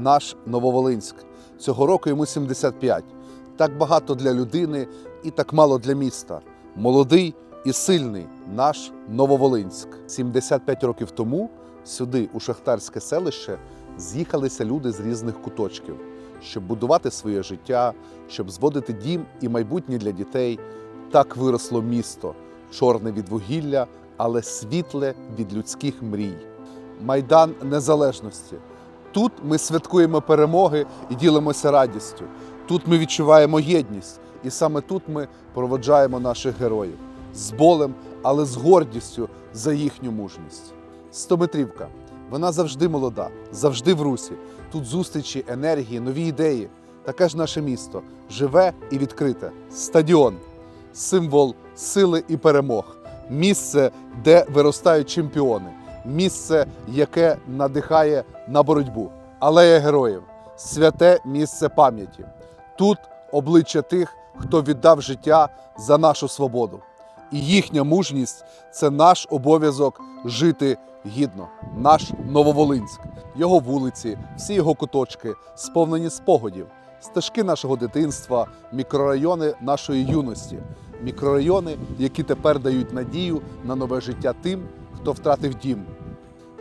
наш Нововолинськ. Цього року йому 75. Так багато для людини і так мало для міста. Молодий і сильний наш Нововолинськ. 75 років тому сюди, у шахтарське селище, з'їхалися люди з різних куточків, щоб будувати своє життя, щоб зводити дім і майбутнє для дітей. Так виросло місто, чорне від вугілля, але світле від людських мрій. Майдан Незалежності. Тут ми святкуємо перемоги і ділимося радістю. Тут ми відчуваємо єдність, і саме тут ми проводжаємо наших героїв з болем, але з гордістю за їхню мужність. Стометрівка. Вона завжди молода, завжди в русі. Тут зустрічі, енергії, нові ідеї. Таке ж наше місто живе і відкрите. Стадіон символ сили і перемог. Місце, де виростають чемпіони, місце, яке надихає на боротьбу. Алея героїв, святе місце пам'яті. Тут обличчя тих, хто віддав життя за нашу свободу. І їхня мужність це наш обов'язок жити гідно, наш Нововолинськ, його вулиці, всі його куточки, сповнені спогадів, стежки нашого дитинства, мікрорайони нашої юності, мікрорайони, які тепер дають надію на нове життя тим, хто втратив дім.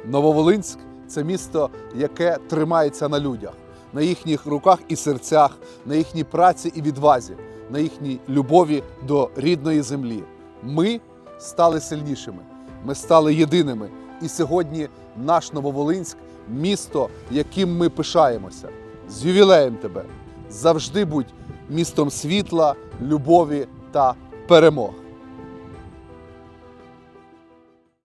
Нововолинськ це місто, яке тримається на людях, на їхніх руках і серцях, на їхній праці і відвазі, на їхній любові до рідної землі. Ми стали сильнішими, ми стали єдиними. І сьогодні наш Нововолинськ місто, яким ми пишаємося. З ювілеєм тебе! Завжди будь містом світла, любові та перемог.